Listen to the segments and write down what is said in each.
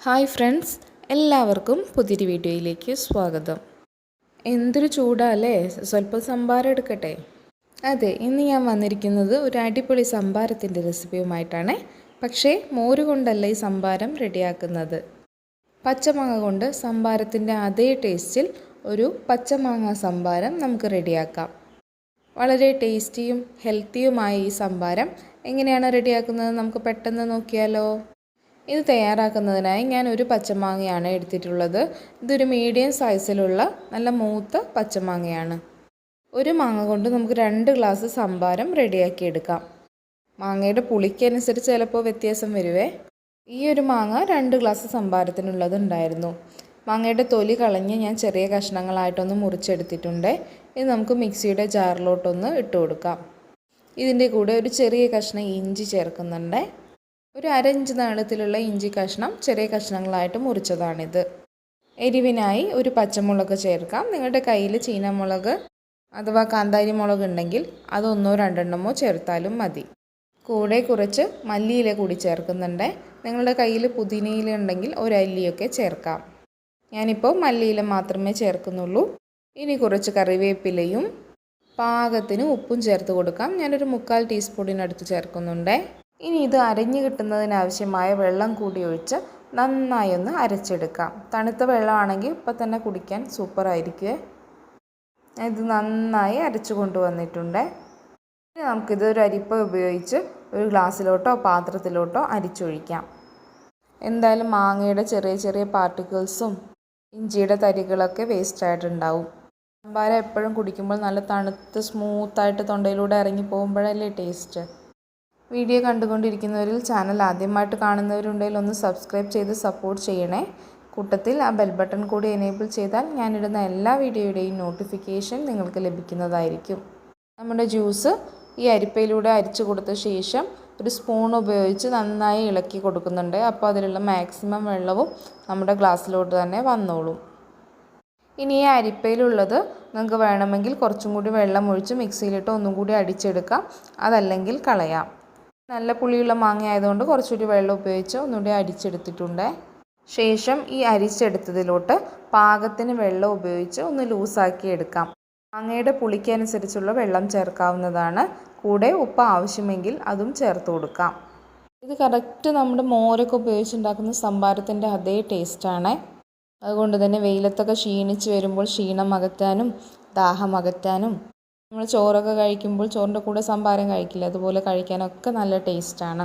Hi friends എല്ലാവർക്കും പുതിയൊരു വീഡിയോയിലേക്ക് സ്വാഗതം. എന്തൊരു ചൂടാല്ലേ? സ്വല്പം സംഭാരം എടുക്കട്ടെ. അതെ ഇന്ന് ഞാൻ വന്നിരിക്കുന്നത് ഒരു അടിപൊളി സംഭാരത്തിന്റെ റെസിപ്പിയുമായിട്ടാണ്. പക്ഷേ മോര് കൊണ്ടല്ല ഈ സംഭാരം റെഡിയാക്കുന്നത്. പച്ചമാങ്ങ കൊണ്ട് സംഭാരത്തിന്റെ അതേ ടേസ്റ്റിൽ ഒരു പച്ചമാങ്ങ സംഭാരം നമുക്ക് റെഡിയാക്കാം. വളരെ ടേസ്റ്റിയും ഹെൽത്തിയുമായ ഈ സംഭാരം എങ്ങനെയാണ് റെഡിയാക്കുന്നത് നമുക്ക് പെട്ടെന്ന് നോക്കിയാലോ? ഇത് തയ്യാറാക്കുന്നതിനായി ഞാൻ ഒരു പച്ചമാങ്ങയാണ് എടുത്തിട്ടുള്ളത്. ഇതൊരു മീഡിയം സൈസിലുള്ള നല്ല മൂത്ത പച്ചമാങ്ങയാണ്. ഒരു മാങ്ങ കൊണ്ട് നമുക്ക് രണ്ട് ഗ്ലാസ് സംഭാരം റെഡിയാക്കി എടുക്കാം. മാങ്ങയുടെ പുളിക്കനുസരിച്ച് ചിലപ്പോൾ വ്യത്യാസം വരുവേ. ഈ ഒരു മാങ്ങ രണ്ട് ഗ്ലാസ് സംഭാരത്തിനുള്ളത് ഉണ്ടായിരുന്നു. മാങ്ങയുടെ തൊലി കളഞ്ഞ് ഞാൻ ചെറിയ കഷ്ണങ്ങളായിട്ടൊന്ന് മുറിച്ചെടുത്തിട്ടുണ്ട്. ഇത് നമുക്ക് മിക്സിയുടെ ജാറിലോട്ടൊന്ന് ഇട്ട് കൊടുക്കാം. ഇതിന്റെ കൂടെ ഒരു ചെറിയ കഷ്ണം ഇഞ്ചി ചേർക്കുന്നുണ്ട്. ഒരു അരഞ്ച് നീളത്തിലുള്ള ഇഞ്ചി കഷ്ണം ചെറിയ കഷ്ണങ്ങളായിട്ട് മുറിച്ചതാണിത്. എരിവിനായി ഒരു പച്ചമുളക് ചേർക്കാം. നിങ്ങളുടെ കയ്യിൽ ചീനമുളക് അഥവാ കാന്താരി മുളക് ഉണ്ടെങ്കിൽ അതൊന്നോ രണ്ടെണ്ണമോ ചേർത്താലും മതി. കൂടെ കുറച്ച് മല്ലിയില കൂടി ചേർക്കുന്നുണ്ട്. നിങ്ങളുടെ കയ്യിൽ പുതിനയില ഉണ്ടെങ്കിൽ ഒരു അല്ലിയൊക്കെ ചേർക്കാം. ഞാനിപ്പോൾ മല്ലിയില മാത്രമേ ചേർക്കുന്നുള്ളൂ. ഇനി കുറച്ച് കറിവേപ്പിലയും പാകത്തിന് ഉപ്പും ചേർത്ത് കൊടുക്കാം. ഞാനൊരു മുക്കാൽ ടീസ്പൂണിനടുത്ത് ചേർക്കുന്നുണ്ട്. ഇനി ഇത് അരഞ്ഞു കിട്ടുന്നതിനാവശ്യമായ വെള്ളം കൂടി ഒഴിച്ച് നന്നായി ഒന്ന് അരച്ചെടുക്കാം. തണുത്ത വെള്ളമാണെങ്കിൽ ഇപ്പം തന്നെ കുടിക്കാൻ സൂപ്പറായിരിക്കുക ഇത് നന്നായി അരച്ചു കൊണ്ടുവന്നിട്ടുണ്ട്. ഇനി നമുക്കിത് ഒരു അരിപ്പ ഉപയോഗിച്ച് ഒരു ഗ്ലാസ്സിലോട്ടോ പാത്രത്തിലോട്ടോ അരിച്ചൊഴിക്കാം. എന്തായാലും മാങ്ങയുടെ ചെറിയ ചെറിയ പാർട്ടിക്കിൾസും ഇഞ്ചിയുടെ തരികളൊക്കെ വേസ്റ്റ് ആയിട്ടുണ്ടാവും. സാമ്പാർ എപ്പോഴും കുടിക്കുമ്പോൾ നല്ല തണുത്ത് സ്മൂത്തായിട്ട് തൊണ്ടയിലൂടെ ഇറങ്ങി പോകുമ്പോഴല്ലേ ടേസ്റ്റ് വീഡിയോ കണ്ടുകൊണ്ടിരിക്കുന്നവരിൽ ചാനൽ ആദ്യമായിട്ട് കാണുന്നവരുണ്ടെങ്കിൽ ഒന്ന് സബ്സ്ക്രൈബ് ചെയ്ത് സപ്പോർട്ട് ചെയ്യണേ. കൂട്ടത്തിൽ ആ ബെൽ ബട്ടൺ കൂടി എനേബിൾ ചെയ്താൽ ഞാനിടുന്ന എല്ലാ വീഡിയോയുടെയും നോട്ടിഫിക്കേഷൻ നിങ്ങൾക്ക് ലഭിക്കുന്നതായിരിക്കും. നമ്മുടെ ജ്യൂസ് ഈ അരിപ്പയിലൂടെ അരിച്ചു കൊടുത്ത ശേഷം ഒരു സ്പൂൺ ഉപയോഗിച്ച് നന്നായി ഇളക്കി കൊടുക്കുന്നുണ്ട്. അപ്പോൾ അതിലുള്ള മാക്സിമം വെള്ളവും നമ്മുടെ ഗ്ലാസ്സിലോട്ട് തന്നെ വന്നോളും. ഇനി ഈ അരിപ്പയിലുള്ളത് നിങ്ങൾക്ക് വേണമെങ്കിൽ കുറച്ചും കൂടി വെള്ളം ഒഴിച്ച് മിക്സിയിലിട്ട് ഒന്നും കൂടി അടിച്ചെടുക്കാം. അതല്ലെങ്കിൽ കളയാം. നല്ല പുളിയുള്ള മാങ്ങ ആയതുകൊണ്ട് കുറച്ചുകൂടി വെള്ളം ഉപയോഗിച്ച് ഒന്നുകൂടി അരിച്ചെടുത്തിട്ടുണ്ട്. ശേഷം ഈ അരിച്ചെടുത്തതിലോട്ട് പാകത്തിന് വെള്ളം ഉപയോഗിച്ച് ഒന്ന് ലൂസാക്കി എടുക്കാം. മാങ്ങയുടെ പുളിക്കനുസരിച്ചുള്ള വെള്ളം ചേർക്കാവുന്നതാണ്. കൂടെ ഉപ്പ് ആവശ്യമെങ്കിൽ അതും ചേർത്ത് കൊടുക്കാം. ഇത് കറക്റ്റ് നമ്മുടെ മോരൊക്കെ ഉപയോഗിച്ചുണ്ടാക്കുന്ന സംഭാരത്തിന്റെ അതേ ടേസ്റ്റാണ്. അതുകൊണ്ട് തന്നെ വെയിലത്തൊക്കെ ക്ഷീണിച്ച് വരുമ്പോൾ ക്ഷീണം അകറ്റാനും ദാഹം അകറ്റാനും നമ്മൾ ചോറൊക്കെ കഴിക്കുമ്പോൾ ചോറിന്റെ കൂടെ സംഭാരം കഴിക്കില്ല. അതുപോലെ കഴിക്കാനൊക്കെ നല്ല ടേസ്റ്റാണ്.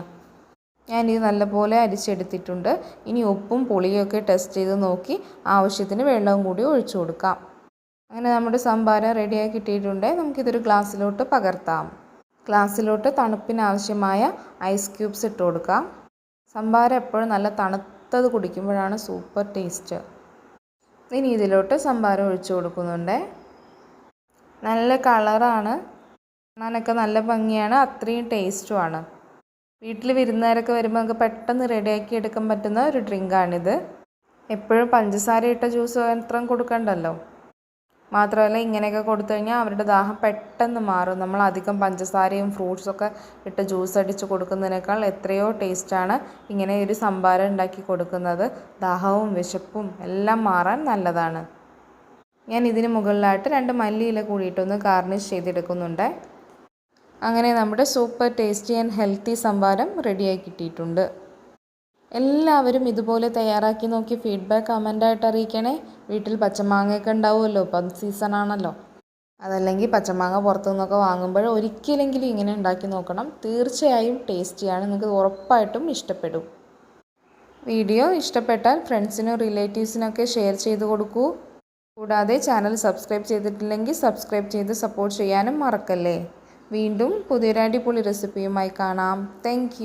ഞാനിത് നല്ലപോലെ അരിച്ചെടുത്തിട്ടുണ്ട്. ഇനി ഉപ്പും പുളിയൊക്കെ ടെസ്റ്റ് ചെയ്ത് നോക്കി ആവശ്യത്തിന് വെള്ളവും കൂടി ഒഴിച്ചു കൊടുക്കാം. അങ്ങനെ നമ്മുടെ സംഭാരം റെഡിയായി കിട്ടിയിട്ടുണ്ട്. നമുക്കിതൊരു ഗ്ലാസ്സിലോട്ട് പകർത്താം. ഗ്ലാസ്സിലോട്ട് തണുപ്പിനാവശ്യമായ ഐസ് ക്യൂബ്സ് ഇട്ട് കൊടുക്കാം. സംഭാരം എപ്പോഴും നല്ല തണുത്തത് കുടിക്കുമ്പോഴാണ് സൂപ്പർ ടേസ്റ്റ് ഇനി ഇതിലോട്ട് സംഭാരം ഒഴിച്ചു കൊടുക്കുന്നുണ്ട്. നല്ല കളറാണ്. കാണാനൊക്കെ നല്ല ഭംഗിയാണ്. അത്രയും ടേസ്റ്റുമാണ്. വീട്ടിൽ വിരുന്നുകാരൊക്കെ വരുമ്പോൾ നമുക്ക് പെട്ടെന്ന് റെഡിയാക്കി എടുക്കാൻ പറ്റുന്ന ഒരു ഡ്രിങ്കാണിത്. എപ്പോഴും പഞ്ചസാര ഇട്ട ജ്യൂസ് അത്രയും കൊടുക്കണ്ടല്ലോ? മാത്രമല്ല ഇങ്ങനെയൊക്കെ കൊടുത്തു കഴിഞ്ഞാൽ അവരുടെ ദാഹം പെട്ടെന്ന് മാറും. നമ്മൾ അധികം പഞ്ചസാരയും ഫ്രൂട്ട്സൊക്കെ ഇട്ട് ജ്യൂസ് അടിച്ച് കൊടുക്കുന്നതിനേക്കാൾ എത്രയോ ടേസ്റ്റാണ് ഇങ്ങനെ ഒരു സംഭാരം ഉണ്ടാക്കി കൊടുക്കുന്നത്. ദാഹവും വിശപ്പും എല്ലാം മാറാൻ നല്ലതാണ്. ഞാൻ ഇതിന് മുകളിലായിട്ട് രണ്ട് മല്ലിയില കൂടിയിട്ടൊന്ന് ഗാർണിഷ് ചെയ്തെടുക്കുന്നുണ്ട്. അങ്ങനെ നമ്മുടെ സൂപ്പർ ടേസ്റ്റി ആൻഡ് ഹെൽത്തി സംഭാരം റെഡിയായി കിട്ടിയിട്ടുണ്ട്. എല്ലാവരും ഇതുപോലെ തയ്യാറാക്കി നോക്കി ഫീഡ്ബാക്ക് കമന്റായിട്ട് അറിയിക്കണേ. വീട്ടിൽ പച്ചമാങ്ങയൊക്കെ ഉണ്ടാവുമല്ലോ ഇപ്പം സീസൺ ആണല്ലോ. അതല്ലെങ്കിൽ പച്ചമാങ്ങ പുറത്തു നിന്നൊക്കെ വാങ്ങുമ്പോൾ ഒരിക്കലെങ്കിലും ഇങ്ങനെ ഉണ്ടാക്കി നോക്കണം. തീർച്ചയായും ടേസ്റ്റിയാണ് നിങ്ങൾക്ക് ഉറപ്പായിട്ടും ഇഷ്ടപ്പെടും. വീഡിയോ ഇഷ്ടപ്പെട്ടാൽ ഫ്രണ്ട്സിനും റിലേറ്റീവ്സിനൊക്കെ ഷെയർ ചെയ്ത് കൊടുക്കൂ. കൂടാതെ ചാനൽ സബ്സ്ക്രൈബ് ചെയ്തിട്ടില്ലെങ്കിൽ സബ്സ്ക്രൈബ് ചെയ്ത് സപ്പോർട്ട് ചെയ്യാനും മറക്കല്ലേ. വീണ്ടും പുതിയൊരു അടിപൊളി റെസിപ്പിയുമായി കാണാം. താങ്ക്